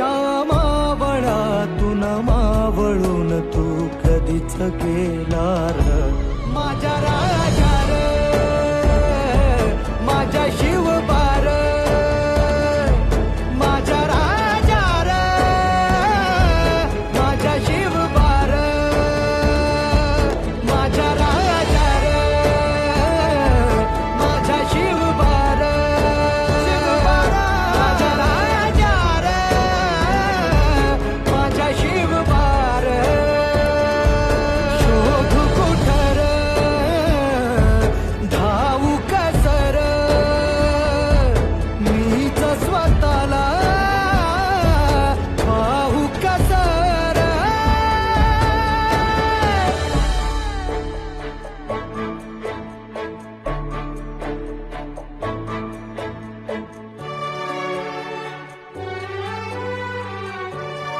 या मावळातून मावळून तू कधीच गेला र